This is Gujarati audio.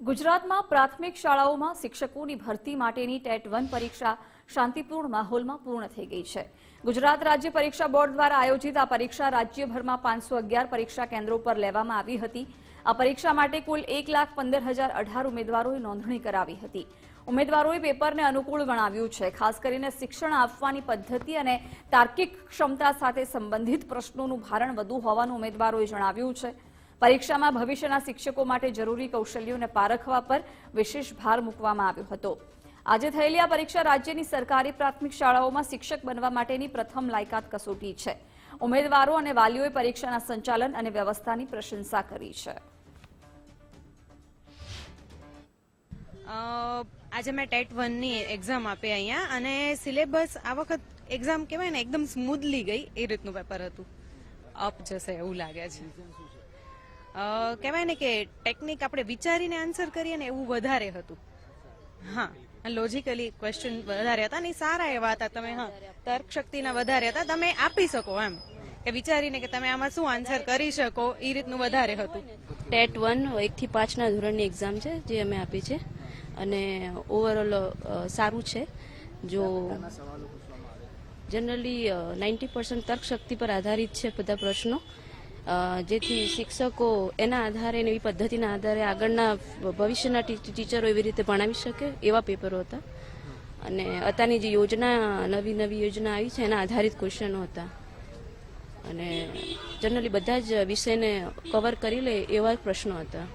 ગુજરાતમાં પ્રાથમિક શાળાઓમાં શિક્ષકોની ભરતી માટેની ટેટ વન પરીક્ષા શાંતિપૂર્ણ માહોલમાં પૂર્ણ થઈ ગઈ છે. ગુજરાત રાજ્ય પરીક્ષા બોર્ડ દ્વારા આયોજિત આ પરીક્ષા રાજ્યભરમાં પાંચસો અગિયાર પરીક્ષા કેન્દ્રો પર લેવામાં આવી હતી. આ પરીક્ષા માટે કુલ એક લાખ પંદર હજાર અઢાર ઉમેદવારોએ નોંધણી કરાવી હતી. ઉમેદવારોએ પેપરને અનુકૂળ ગણાવ્યું છે. ખાસ કરીને શિક્ષણ આપવાની પદ્ધતિ અને તાર્કિક ક્ષમતા સાથે સંબંધિત પ્રશ્નોનું ભારણ વધુ હોવાનું ઉમેદવારોએ જણાવ્યું છે. પરીક્ષામાં ભવિષ્યના શિક્ષકો માટે જરૂરી કૌશલ્યોને પારખવા પર વિશેષ ભાર મૂકવામાં આવ્યો હતો. આજે થયેલી આ પરીક્ષા રાજ્યની સરકારી પ્રાથમિક શાળાઓમાં શિક્ષક બનવા માટેની પ્રથમ લાયકાત કસોટી છે. ઉમેદવારો અને વાલીઓએ પરીક્ષાના સંચાલન અને વ્યવસ્થાની પ્રશંસા કરી છે. આજે મેં ટેટ વનની એક્ઝામ આપી અહીંયા અને સિલેબસ આ વખત એક્ઝામ કહેવાય ને, એકદમ સ્મૂથલી ગઈ. એ રીતનું પેપર હતું. અપ જશે એવું લાગે છે. કહેવાય ને કે ટેકનિક આપણે વિચારીને આન્સર કરીએ ને એવું વધારે હતું. હા લોજિકલી ક્વેશ્ચન વધારે હતા ને સારા એવા હતા. તમે, હા, તર્ક શક્તિના વધારે હતા. તમે આપી શકો એમ કે વિચારીને કે તમે આમાં શું આન્સર કરી શકો, એ રીતનું વધારે હતું. ટેટ વન એકથી પાંચના ધોરણની એક્ઝામ છે, જે અમે આપી છે. અને ઓવરઓલ સારું છે. જો જનરલી નાઇન્ટી પર્સન્ટ તર્કશક્તિ પર આધારિત છે બધા પ્રશ્નો. જેથી શિક્ષકો એના આધારે એવી પદ્ધતિના આધારે આગળના ભવિષ્યના ટીચરો એવી રીતે ભણાવી શકે એવા પેપરો હતા. અને અત્યારની જે યોજના, નવી નવી યોજના આવી છે, એના આધારિત ક્વેશ્ચનો હતા. અને જનરલી બધા જ વિષયને કવર કરી લે એવા પ્રશ્નો હતા.